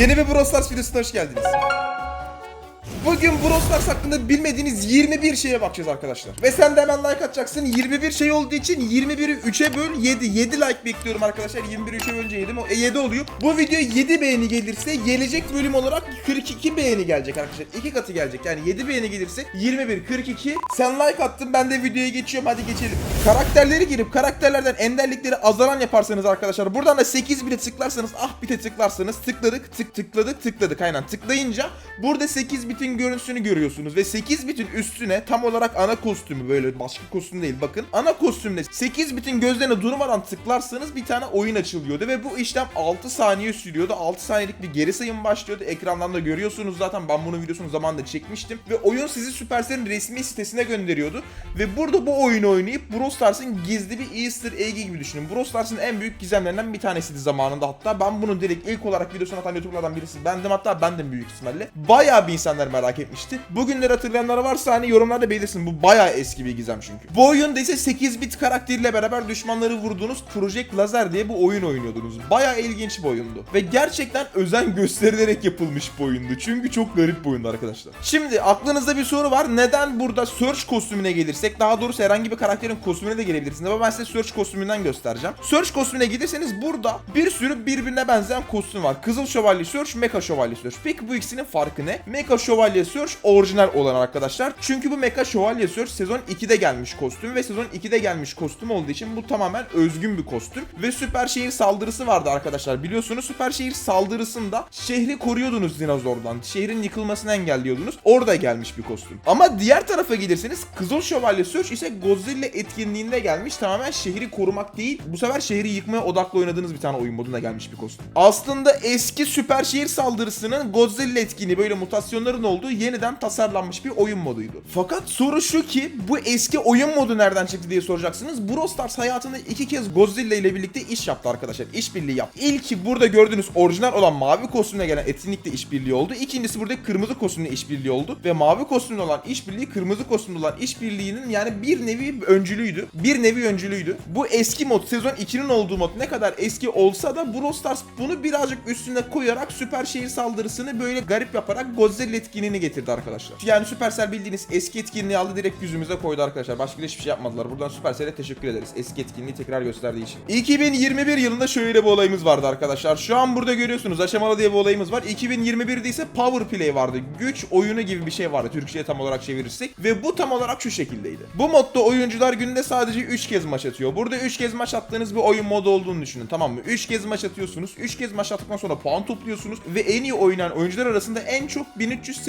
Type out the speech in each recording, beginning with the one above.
Yeni bir Brawl Stars videosuna hoş geldiniz. Bugün Brawl Stars hakkında bilmediğiniz 21 şeye bakacağız arkadaşlar. Ve sen de hemen like atacaksın. 21 şey olduğu için 21'i 3'e böl 7. 7 like bekliyorum arkadaşlar. 21'i 3'e bölünce 7 mi? E 7 oluyor. Bu video 7 beğeni gelirse gelecek bölüm olarak 42 beğeni gelecek arkadaşlar. 2 katı gelecek. Yani 7 beğeni gelirse 21, 42. Sen like attın ben de videoya geçiyorum. Hadi geçelim. Karakterleri girip karakterlerden enderlikleri azalan yaparsanız arkadaşlar. Buradan da 8 bite tıklarsanız ah bite tıklarsanız tıkladık tık tıkladık tıkladık aynen tıklayınca burada 8 bitin görüntüsünü görüyorsunuz ve 8 bitin üstüne tam olarak ana kostümü böyle başka kostüm değil bakın. Ana kostümle 8 bitin gözlerine durmadan tıklarsanız bir tane oyun açılıyordu ve bu işlem 6 saniye sürüyordu. 6 saniyelik bir geri sayım başlıyordu. Ekrandan da görüyorsunuz zaten ben bunun videosunu zamanında çekmiştim. Ve oyun sizi Supercell'in resmi sitesine gönderiyordu. Ve burada bu oyunu oynayıp Brawl Stars'ın gizli bir Easter egg'i gibi düşünün. Brawl Stars'ın en büyük gizemlerinden bir tanesiydi zamanında hatta. Ben bunu direkt ilk olarak videosunu atan YouTuber'lardan birisi bendim. Hatta bendim büyük ihtimalle. Bayağı bir insanlar merak etmişti. Bugünleri hatırlayanlar varsa hani yorumlarda belirsin. Bu bayağı eski bir gizem çünkü. Bu oyunda ise 8 bit karakteriyle beraber düşmanları vurduğunuz Project Lazer diye bu oyun oynuyordunuz. Bayağı ilginç bir oyundu. Ve gerçekten özen gösterilerek yapılmış bir oyundu. Çünkü çok garip bir oyundu arkadaşlar. Şimdi aklınızda bir soru var. Neden burada Search kostümüne gelirsek daha doğrusu herhangi bir karakterin kostümüne de gelebilirsiniz ama ben size Search kostümünden göstereceğim. Search kostümüne giderseniz burada bir sürü birbirine benzeyen kostüm var. Kızıl Şövalye Search, Mecha Şövalye Search. Peki bu ikisinin farkı ne? Mecha Şövalye Search orijinal olan arkadaşlar. Çünkü bu Mecha Şövalye Search sezon 2'de gelmiş kostüm ve sezon 2'de gelmiş kostüm olduğu için bu tamamen özgün bir kostüm. Ve süper şehir saldırısı vardı arkadaşlar. Biliyorsunuz süper şehir saldırısında şehri koruyordunuz dinozordan. Şehrin yıkılmasını engelliyordunuz. Orada gelmiş bir kostüm. Ama diğer tarafa giderseniz Kızıl Şövalye Search ise Godzilla etkinliğinde gelmiş. Tamamen şehri korumak değil bu sefer şehri yıkmaya odaklı oynadığınız bir tane oyun moduna gelmiş bir kostüm. Aslında eski süper şehir saldırısının Godzilla etkinliği böyle mutasyonların olduğu yeniden tasarlanmış bir oyun moduydu. Fakat soru şu ki bu eski oyun modu nereden çıktı diye soracaksınız. Brawl Stars hayatında iki kez Godzilla ile birlikte iş yaptı arkadaşlar. İşbirliği yaptı. İlki burada gördüğünüz orijinal olan mavi kostümle gelen etkinlikte işbirliği oldu. İkincisi burada kırmızı kostümle işbirliği oldu. Ve mavi kostümle olan işbirliği kırmızı kostümle olan işbirliğinin yani bir nevi öncülüydü. Bir nevi öncülüydü. Bu eski mod sezon 2'nin olduğu mod ne kadar eski olsa da Brawl Stars bunu birazcık üstüne koyarak süper şehir saldırısını böyle garip yaparak Godzilla etkinliğini getirdi arkadaşlar. Yani Supercell bildiğiniz eski etkinliği aldı direkt yüzümüze koydu arkadaşlar. Başka hiçbir şey yapmadılar. Buradan Supercell'e teşekkür ederiz. Eski etkinliği tekrar gösterdiği için. 2021 yılında şöyle bir olayımız vardı arkadaşlar. Şu an burada görüyorsunuz aşamalı diye bir olayımız var. 2021'de ise Power Play vardı. Güç oyunu gibi bir şey vardı. Türkçe'ye tam olarak çevirirsek. Ve bu tam olarak şu şekildeydi. Bu modda oyuncular günde sadece 3 kez maç atıyor. Burada 3 kez maç attığınız bir oyun modu olduğunu düşünün tamam mı? 3 kez maç atıyorsunuz. 3 kez maç attıktan sonra puan topluyorsunuz. Ve en iyi oynayan oyuncular arasında en çok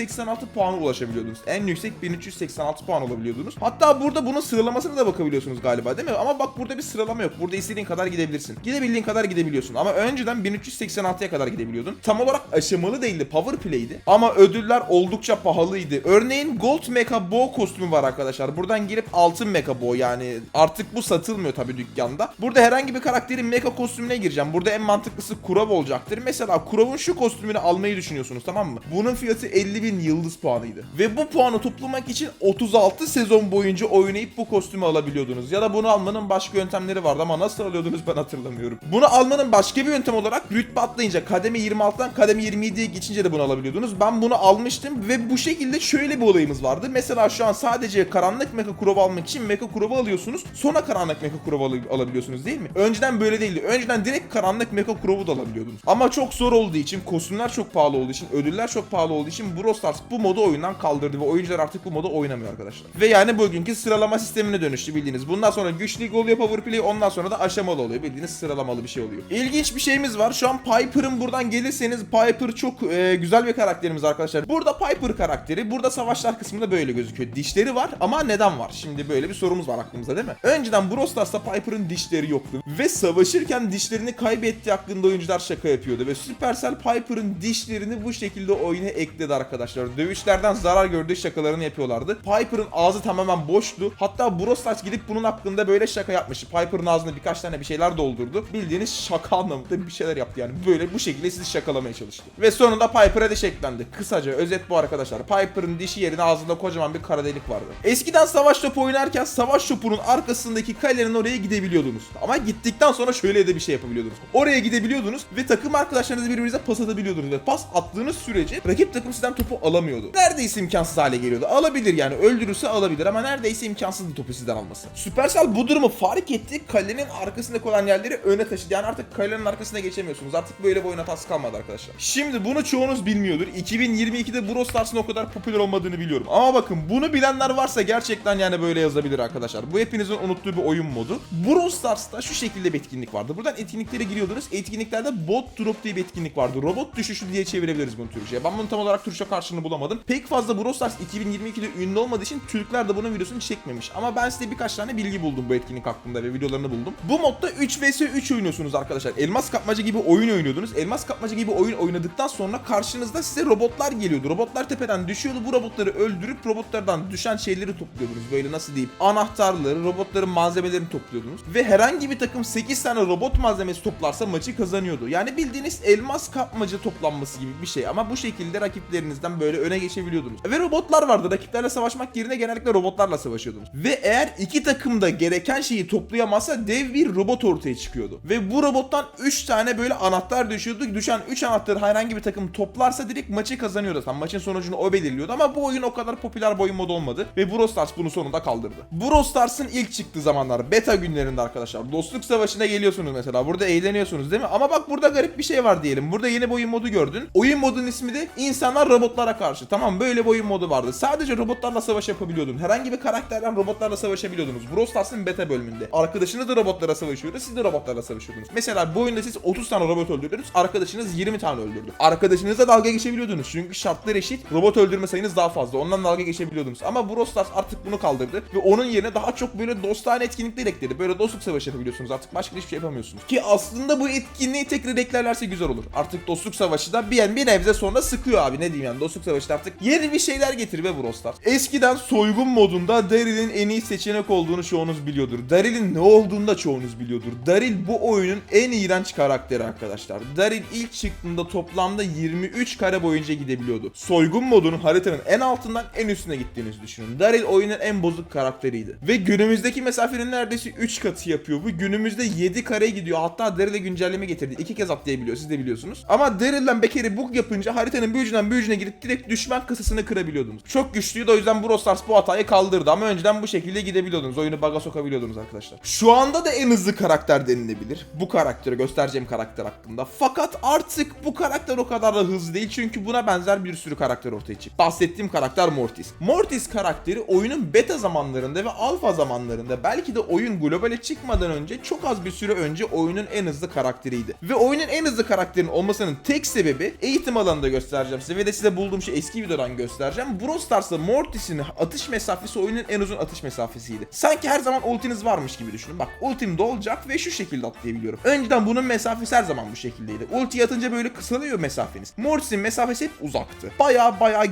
1386 puana ulaşabiliyordunuz. En yüksek 1386 puan olabiliyordunuz. Hatta burada bunun sıralamasına da bakabiliyorsunuz galiba değil mi? Ama bak burada bir sıralama yok. Burada istediğin kadar gidebilirsin. Gidebildiğin kadar gidebiliyorsun. Ama önceden 1386'ya kadar gidebiliyordun. Tam olarak aşamalı değildi. Power play'di. Ama ödüller oldukça pahalıydı. Örneğin Gold Mecha Bow kostümü var arkadaşlar. Buradan girip altın Mecha Bow yani artık bu satılmıyor tabii dükkanda. Burada herhangi bir karakterin Mecha kostümüne gireceğim. Burada en mantıklısı Kurov olacaktır. Mesela Kurov'un şu kostümünü almayı düşünüyorsunuz tamam mı? Bunun fiyatı 50 bin yıldız puanıydı. Ve bu puanı toplamak için 36 sezon boyunca oynayıp bu kostümü alabiliyordunuz. Ya da bunu almanın başka yöntemleri vardı ama nasıl alıyordunuz ben hatırlamıyorum. Bunu almanın başka bir yöntem olarak rütbe atlayınca kademe 26'dan kademe 27'ye geçince de bunu alabiliyordunuz. Ben bunu almıştım ve bu şekilde şöyle bir olayımız vardı. Mesela şu an sadece karanlık Mecha Kurov almak için Mecha Kurov'u alıyorsunuz. Sonra karanlık Mecha Kurov'u al- alabiliyorsunuz değil mi? Önceden böyle değildi. Önceden direkt karanlık Mecha Kurov'u da alabiliyordunuz. Ama çok zor olduğu için, kostümler çok pahalı olduğu için, ödüller çok pahalı olduğu için Brawl Stars bu modu oyundan kaldırdı ve oyuncular artık bu modu oynamıyor arkadaşlar. Ve yani bugünkü sıralama sistemine dönüştü bildiğiniz. Bundan sonra güç lig oluyor Power Play, ondan sonra da aşamalı oluyor. Bildiğiniz sıralamalı bir şey oluyor. İlginç bir şeyimiz var. Şu an Piper'ın buradan gelirseniz Piper çok e, güzel bir karakterimiz arkadaşlar. Burada Piper karakteri, burada savaşlar kısmında böyle gözüküyor. Dişleri var ama neden var? Şimdi böyle bir sorumuz var aklımızda değil mi? Önceden Brawl Stars'ta Piper'ın dişleri yoktu. Ve savaşırken dişlerini kaybettiği hakkında oyuncular şaka yapıyordu. Ve Supercell Piper'ın dişlerini bu şekilde oyuna ekledi arkadaşlar. Arkadaşlar. Dövüşlerden zarar gördüğü şakalarını yapıyorlardı. Piper'ın ağzı tamamen boştu. Hatta Brawl Stars gidip bunun hakkında böyle şaka yapmış. Piper'ın ağzına birkaç tane bir şeyler doldurdu. Bildiğiniz şaka anlamında bir şeyler yaptı yani. Böyle bu şekilde sizi şakalamaya çalıştı. Ve sonunda Piper'a diş eklendi. Kısaca özet bu arkadaşlar. Piper'ın dişi yerine ağzında kocaman bir kara delik vardı. Eskiden savaş topu oynarken savaş topunun arkasındaki kalenin oraya gidebiliyordunuz. Ama gittikten sonra şöyle de bir şey yapabiliyordunuz. Oraya gidebiliyordunuz ve takım arkadaşlarınızı birbirinize pas atabiliyordunuz. Ve pas attığınız sürece rakip takım sizden topu alamıyordu. Neredeyse imkansız hale geliyordu. Alabilir yani öldürürse alabilir ama neredeyse imkansızdı topu sizden alması. Supercell bu durumu fark etti. Kalenin arkasındaki olan yerleri öne taşıdı. Yani artık kalenin arkasına geçemiyorsunuz. Artık böyle bir oyun hatası kalmadı arkadaşlar. Şimdi bunu çoğunuz bilmiyordur. 2022'de Brawl Stars'ın o kadar popüler olmadığını biliyorum. Ama bakın bunu bilenler varsa gerçekten yani böyle yazabilir arkadaşlar. Bu hepinizin unuttuğu bir oyun modu. Brawl Stars'ta şu şekilde bir etkinlik vardı. Buradan etkinliklere giriyordunuz. Etkinliklerde bot drop diye bir etkinlik vardı. Robot düşüşü diye çevirebiliriz bunu Türkçe'ye. Ben bunu tam olarak Türkçe karşılığını bulamadım. Pek fazla Brawl Stars 2022'de ünlü olmadığı için Türkler de bunun videosunu çekmemiş. Ama ben size birkaç tane bilgi buldum bu etkinlik hakkında ve videolarını buldum. Bu modda 3 vs 3 oynuyorsunuz arkadaşlar. Elmas kapmaca gibi oyun oynuyordunuz. Elmas kapmaca gibi oyun oynadıktan sonra karşınızda size robotlar geliyordu. Robotlar tepeden düşüyordu. Bu robotları öldürüp robotlardan düşen şeyleri topluyordunuz. Böyle nasıl diyeyim? Anahtarları, robotların malzemelerini topluyordunuz. Ve herhangi bir takım 8 tane robot malzemesi toplarsa maçı kazanıyordu. Yani bildiğiniz elmas kapmaca toplanması gibi bir şey. Ama bu şekilde rakiplerinizden böyle öne geçebiliyordunuz. Ve robotlar vardı. Rakiplerle savaşmak yerine genellikle robotlarla savaşıyordunuz. Ve eğer iki takım da gereken şeyi toplayamazsa dev bir robot ortaya çıkıyordu. Ve bu robottan 3 tane böyle anahtar düşüyordu. Düşen 3 anahtarı herhangi bir takım toplarsa direkt maçı kazanıyordu. Tam maçın sonucunu o belirliyordu ama bu oyun o kadar popüler bir oyun modu olmadı. Ve Brawl Stars bunu sonunda kaldırdı. Brawl Stars'ın ilk çıktığı zamanlar beta günlerinde arkadaşlar. Dostluk savaşına geliyorsunuz mesela. Burada eğleniyorsunuz değil mi? Ama bak burada garip bir şey var diyelim. Burada yeni bir oyun modu gördün. Oyun modunun ismi de insanlar robotlara karşı. Tamam böyle bir oyun modu vardı. Sadece robotlarla savaş yapabiliyordun. Herhangi bir karakterden robotlarla savaşabiliyordunuz. Brawl Stars'ın beta bölümünde. Arkadaşınız da robotlara savaşıyordu. Siz de robotlarla savaşıyordunuz. Mesela bu oyunda siz 30 tane robot öldürdünüz. Arkadaşınız 20 tane öldürdü. Arkadaşınızla dalga geçebiliyordunuz. Çünkü şartlar eşit. Robot öldürme sayınız daha fazla. Ondan dalga geçebiliyordunuz. Ama Brawl Stars artık bunu kaldırdı. Ve onun yerine daha çok böyle dostane etkinlikler ekledi. Böyle dostluk savaşı yapabiliyorsunuz. Artık başka hiçbir şey yapamıyorsunuz. Ki aslında bu etkinliği tekrar eklerlerse güzel olur. Artık dostluk savaşı da bir, bir nebze sonra sıkıyor abi. Ne diyeyim yani dostluk savaşı da artık yeni bir şeyler getir be Brawl Stars. Eskiden soygun modunda Daryl'in en iyi seçenek olduğunu çoğunuz biliyordur. Daryl'in ne olduğunu da çoğunuz biliyordur. Daryl bu oyunun en iğrenç karakteri arkadaşlar. Daryl ilk çıktığında toplamda 23 kare boyunca gidebiliyordu. Soygun modunun haritanın en altından en üstüne gittiğinizi düşünün. Daryl oyunun en bozuk karakteriydi. Ve günümüzdeki mesafenin neredeyse 3 katı yapıyor. Bu günümüzde 7 kare gidiyor. Hatta Daryl'e güncelleme getirdi. 2 kez atlayabiliyor. Siz de biliyorsunuz. Ama Daryl'den Beker'i bug yapınca haritanın bir ucundan bir ucuna girip direkt düşman kasasını kırabiliyordunuz. Çok güçlüydü o yüzden Brawl Stars bu hatayı kaldırdı. Ama önceden bu şekilde gidebiliyordunuz. Oyunu bug'a sokabiliyordunuz arkadaşlar. Şu anda da en hızlı karakter denilebilir. Bu karakteri göstereceğim karakter hakkında. Fakat artık bu karakter o kadar da hızlı değil. Çünkü buna benzer bir sürü karakter ortaya çıktı. Bahsettiğim karakter Mortis. Mortis karakteri oyunun beta zamanlarında ve alfa zamanlarında belki de oyun globale çıkmadan önce çok az bir süre önce oyunun en hızlı karakteriydi. Ve oyunun en hızlı karakterin olmasının tek sebebi eğitim alanında göstereceğim size ve de size bulduğum şey eski videodan göstereceğim. Brawl Stars'ta Mortis'in atış mesafesi oyunun en uzun atış mesafesiydi. Sanki her zaman ultiniz varmış gibi düşünün. Bak ultim dolacak ve şu şekilde atlayabiliyorum. Önceden bunun mesafesi her zaman bu şekildeydi. Ulti atınca böyle kısalıyor mesafeniz. Mortis'in mesafesi hep uzaktı. Baya baya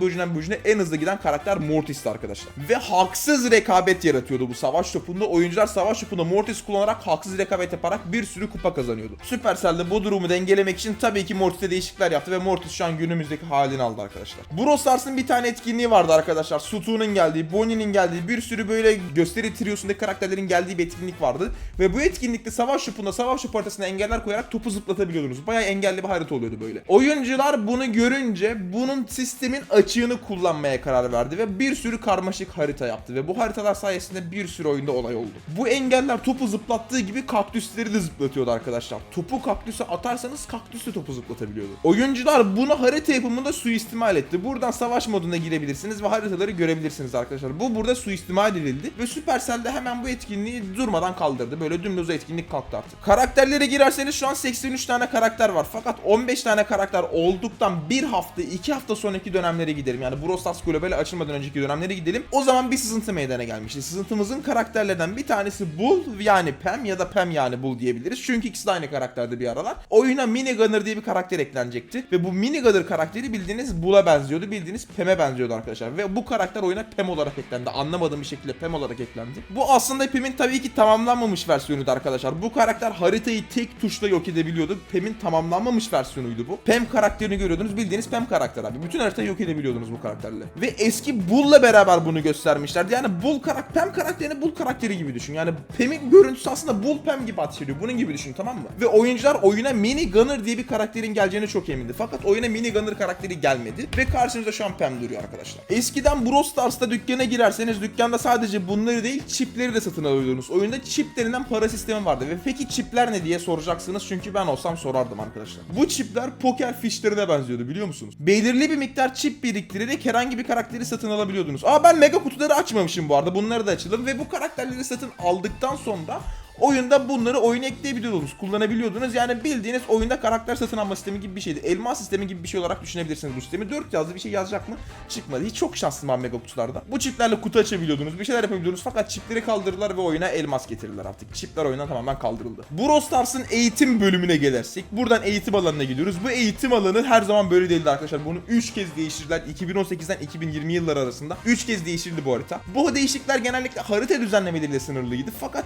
bir ucundan bir ucuna en hızlı giden karakter Mortis'ti arkadaşlar. Ve haksız rekabet yaratıyordu bu savaş topunda. Oyuncular savaş topunda Mortis kullanarak haksız rekabet yaparak bir sürü kupa kazanıyordu. Supercell de bu durumu dengelemek için tabii ki Mortis'e değişiklikler yaptı ve Mortis şu an günümüzdeki halini aldı arkadaşlar. Brawl Stars'ın bir tane etkinliği vardı arkadaşlar. Sutu'nun geldiği, Bonnie'nin geldiği bir sürü böyle gösteri triosundaki karakterlerin geldiği bir etkinlik vardı. Ve bu etkinlikte savaş şupunda, savaş şup haritasına engeller koyarak topu zıplatabiliyordunuz. Bayağı engelli bir harita oluyordu böyle. Oyuncular bunu görünce bunun sistemin açığını kullanmaya karar verdi ve bir sürü karmaşık harita yaptı ve bu haritalar sayesinde bir sürü oyunda olay oldu. Bu engeller topu zıplattığı gibi kaktüsleri de zıplatıyordu arkadaşlar. Topu kaktüse atarsanız kaktüs de topu zıplatabiliyordu. Oyuncular bunu harita yapımında suistimal etti. Buradan savaş moduna girebilirsiniz ve haritaları görebilirsiniz arkadaşlar. Bu burada suistimal edildi ve Supercell de hemen bu etkinliği durmadan kaldırdı. Böyle dümdüz etkinlik kalktı artık. Karakterlere girerseniz şu an 83 tane karakter var. Fakat 15 tane karakter olduktan bir hafta, iki hafta sonraki dönemlere gidelim. Yani Brawl Stars Global'e açılmadan önceki dönemlere gidelim. O zaman bir sızıntı meydana gelmişti. Sızıntımızın karakterlerden bir tanesi Bull yani Pam ya da Pam yani Bull diyebiliriz. Çünkü ikisi de aynı karakterde bir aralar. Oyuna Mini Gunner diye bir karakter eklenecekti. Ve bu Mini Gunner karakteri bildiğiniz Bull'a benziyordu. Bildiğiniz Pem'e benziyordu arkadaşlar. Ve bu karakter oyuna Pem olarak eklendi. Anlamadığım bir şekilde Pem olarak eklendi. Bu aslında Pem'in tabii ki tamamlanmamış versiyonuydu arkadaşlar. Bu karakter haritayı tek tuşla yok edebiliyordu. Pem'in tamamlanmamış versiyonuydu bu. Pem karakterini görüyordunuz. Bildiğiniz Pem karakter abi. Bütün haritayı yok edebiliyordunuz bu karakterle. Ve eski Bull'la beraber bunu göstermişlerdi. Yani Bull karakter, Pem karakterini Bull karakteri gibi düşün. Yani Pem'in görüntüsü aslında Bull Pem gibi ateş ediyor. Bunun gibi düşün tamam mı? Ve oyuncular oyuna Mini Gunner diye bir karakterin geleceğini çok emindi. Fakat oyuna Mini Gunner karakteri gelmedi. Ve karşınızda şu an Pem duruyor arkadaşlar. Eskiden Brawl Stars'ta dükkana girerseniz dükkanda sadece bunları değil çipleri de satın alıyordunuz. Oyunda çip denilen para sistemi vardı. Ve peki çipler ne diye soracaksınız. Çünkü ben olsam sorardım arkadaşlar. Bu çipler poker fişlerine benziyordu biliyor musunuz? Belirli bir miktar çip biriktirerek herhangi bir karakteri satın alabiliyordunuz. Aa ben mega kutuları açmamışım bu arada. Bunları da açalım. Ve bu karakterleri satın aldıktan sonra Oyunda bunları oyuna ekleyebiliyordunuz, kullanabiliyordunuz. Yani bildiğiniz oyunda karakter satın alma sistemi gibi bir şeydi. Elmas sistemi gibi bir şey olarak düşünebilirsiniz bu sistemi. 4 yazdı bir şey yazacak mı? Çıkmadı. Hiç çok şanslım ben mega kutularda. Bu çiplerle kutu açabiliyordunuz, bir şeyler yapabiliyordunuz. Fakat çipleri kaldırdılar ve oyuna elmas getirdiler artık. Çipler oyundan tamamen kaldırıldı. Brawl Stars'ın eğitim bölümüne gelirsek, buradan eğitim alanına gidiyoruz. Bu eğitim alanı her zaman böyle değildi arkadaşlar. Bunu 3 kez değiştirdiler. 2018'den 2020 yılları arasında 3 kez değiştirildi bu harita. Bu değişiklikler genellikle harita düzenlemeleriyle sınırlıydı. Fakat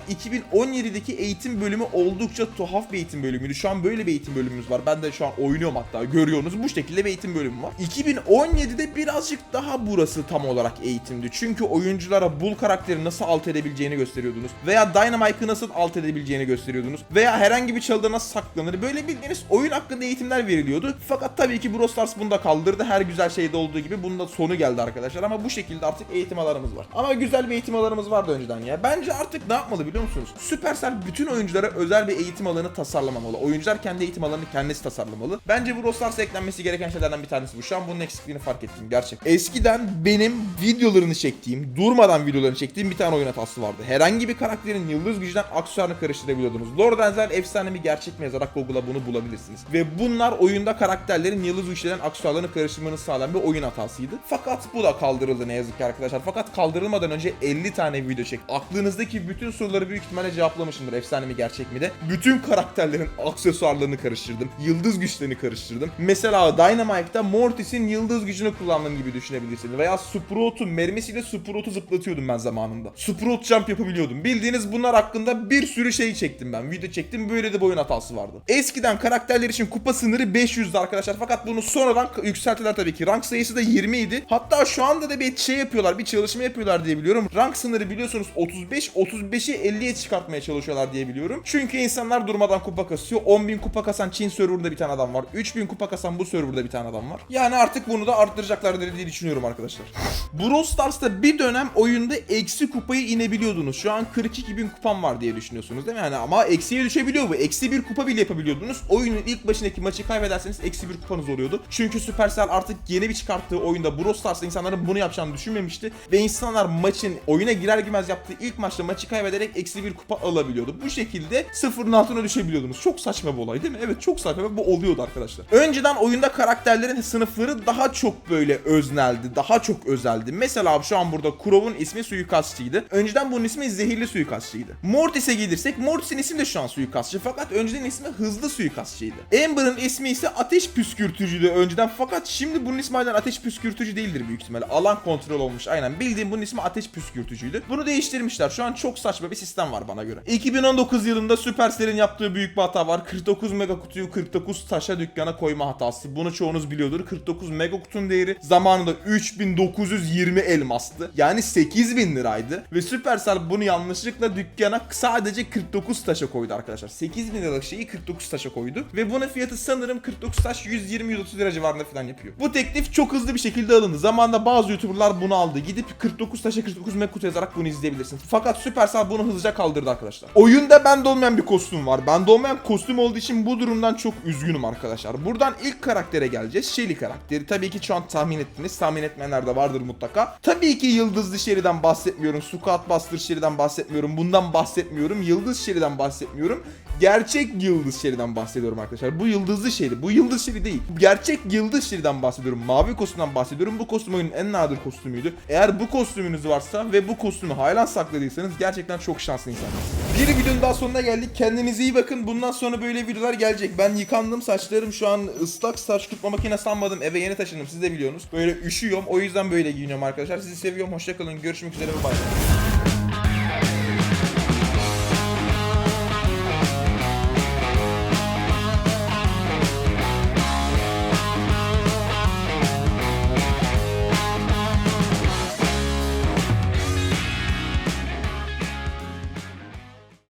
2017'deki eğitim bölümü oldukça tuhaf bir eğitim bölümüydü. Şu an böyle bir eğitim bölümümüz var. Ben de şu an oynuyorum hatta görüyorsunuz. Bu şekilde bir eğitim bölümü var. 2017'de birazcık daha burası tam olarak eğitimdi. Çünkü oyunculara Bull karakteri nasıl alt edebileceğini gösteriyordunuz. Veya Dynamite'ı nasıl alt edebileceğini gösteriyordunuz. Veya herhangi bir çalıda nasıl saklanır. Böyle bildiğiniz oyun hakkında eğitimler veriliyordu. Fakat tabii ki Brawl Stars bunu da kaldırdı. Her güzel şeyde olduğu gibi bunun da sonu geldi arkadaşlar. Ama bu şekilde artık eğitim alanımız var. Ama güzel bir eğitim alanımız vardı önceden ya. Bence artık ne yapmalı biliyor musunuz? Supercell bütün oyunculara özel bir eğitim alanı tasarlamamalı. Oyuncular kendi eğitim alanını kendisi tasarlamalı. Bence bu Brawl Stars'a eklenmesi gereken şeylerden bir tanesi bu. Şu an bunun eksikliğini fark ettim gerçek. Eskiden benim videolarını çektiğim, durmadan videolarını çektiğim bir tane oyun hatası vardı. Herhangi bir karakterin yıldız gücünden aksesuarını karıştırabiliyordunuz. Lord Enzel efsane mi gerçek mi yazarak Google'a bunu bulabilirsiniz. Ve bunlar oyunda karakterlerin yıldız güçlerinden aksesuarlarını karıştırmanı sağlayan bir oyun hatasıydı. Fakat bu da kaldırıldı ne yazık ki arkadaşlar. Fakat kaldırılmadan önce 50 tane video çek. Aklınızdaki bütün soruları büyük ihtimalle cevaplamışımdır. Efsane mi gerçek mi de. Bütün karakterlerin aksesuarlarını karıştırdım. Yıldız güçlerini karıştırdım. Mesela Dynamite'da Mortis'in yıldız gücünü kullandığım gibi düşünebilirsiniz. Veya Sprout'un mermisiyle Sprout'u zıplatıyordum ben zamanında. Sprout jump yapabiliyordum. Bildiğiniz bunlar hakkında bir sürü şey çektim ben. Video çektim. Böyle de bir oyun hatası vardı. Eskiden karakterler için kupa sınırı 500'dü arkadaşlar. Fakat bunu sonradan yükselttiler tabii ki. Rank sayısı da 20 idi. Hatta şu anda da bir şey yapıyorlar. Bir çalışma yapıyorlar diye biliyorum. Rank sınırı biliyorsunuz 35. 35'i 50'ye çıkartmaya çalışıyorlar diye biliyorum. Çünkü insanlar durmadan kupa kasıyor. 10.000 kupa kasan Çin serverında bir tane adam var. 3000 kupa kasan bu serverda bir tane adam var. Yani artık bunu da arttıracaklar diye düşünüyorum arkadaşlar. Brawl Stars'ta bir dönem oyunda eksi kupayı inebiliyordunuz. Şu an 42 bin kupam var diye düşünüyorsunuz değil mi? Yani ama eksiye düşebiliyor bu. Eksi bir kupa bile yapabiliyordunuz. Oyunun ilk başındaki maçı kaybederseniz eksi bir kupanız oluyordu. Çünkü Supercell artık yeni bir çıkarttığı oyunda Brawl Stars'ta insanların bunu yapacağını düşünmemişti. Ve insanlar maçın oyuna girer girmez yaptığı ilk maçta maçı kaybederek eksi bir kupa alabiliyordu. Bu şekilde sıfırın altına düşebiliyordunuz. Çok saçma bir olay değil mi? Evet çok saçma bu oluyordu arkadaşlar. Önceden oyunda karakterlerin sınıfları daha çok böyle özneldi. Daha çok özeldi. Mesela şu an burada Kurov'un ismi suikastçıydı. Önceden bunun ismi zehirli suikastçıydı. Mortis'e gelirsek Mortis'in ismi de şu an suikastçı. Fakat önceden ismi hızlı suikastçıydı. Amber'ın ismi ise ateş püskürtücüydü önceden. Fakat şimdi bunun ismi aynen ateş püskürtücü değildir büyük ihtimalle. Alan kontrol olmuş. Aynen bildiğim bunun ismi ateş püskürtücüydü. Bunu değiştirmişler. Şu an çok saçma bir sistem var bana göre. 2019 yılında Supercell'in yaptığı büyük bir hata var. 49 mega kutuyu 49 taşa dükkana koyma hatası. Bunu çoğunuz biliyordur. 49 mega kutunun değeri zamanında 3920 elmastı. Yani 8000 liraydı. Ve Supercell bunu yanlışlıkla dükkana sadece 49 taşa koydu arkadaşlar. 8000 liralık şeyi 49 taşa koydu. Ve bunun fiyatı sanırım 49 taş 120-130 lira civarında falan yapıyor. Bu teklif çok hızlı bir şekilde alındı. Zamanında bazı YouTuber'lar bunu aldı. Gidip 49 taşa 49 mega kutu yazarak bunu izleyebilirsiniz. Fakat Supercell bunu hızlıca kaldırdı arkadaşlar. Oyunda bende olmayan bir kostüm var. Bende olmayan kostüm olduğu için bu durumdan çok üzgünüm arkadaşlar. Buradan ilk karaktere geleceğiz. Shelly karakteri. Tabii ki şu an tahmin ettiniz. Tahmin etmeyenler de vardır mutlaka. Tabii ki Yıldızlı Shelly'den bahsetmiyorum. Squad Buster Shelly'den bahsetmiyorum. Bundan bahsetmiyorum. Yıldız Shelly'den bahsetmiyorum. Gerçek yıldız şeriden bahsediyorum arkadaşlar. Bu yıldızlı şeri. Bu yıldız şeri değil. Gerçek yıldız şeriden bahsediyorum. Mavi kostümden bahsediyorum. Bu kostüm oyunun en nadir kostümüydü. Eğer bu kostümünüz varsa ve bu kostümü hala sakladıysanız gerçekten çok şanslı insanlarsınız. Bir videonun daha sonuna geldik. Kendinize iyi bakın. Bundan sonra böyle videolar gelecek. Ben yıkandım saçlarım şu an ıslak saç kurutma makinesi almadım. Eve yeni taşındım siz de biliyorsunuz. Böyle üşüyorum. O yüzden böyle giyiniyorum arkadaşlar. Sizi seviyorum. Hoşçakalın. Görüşmek üzere bay bay.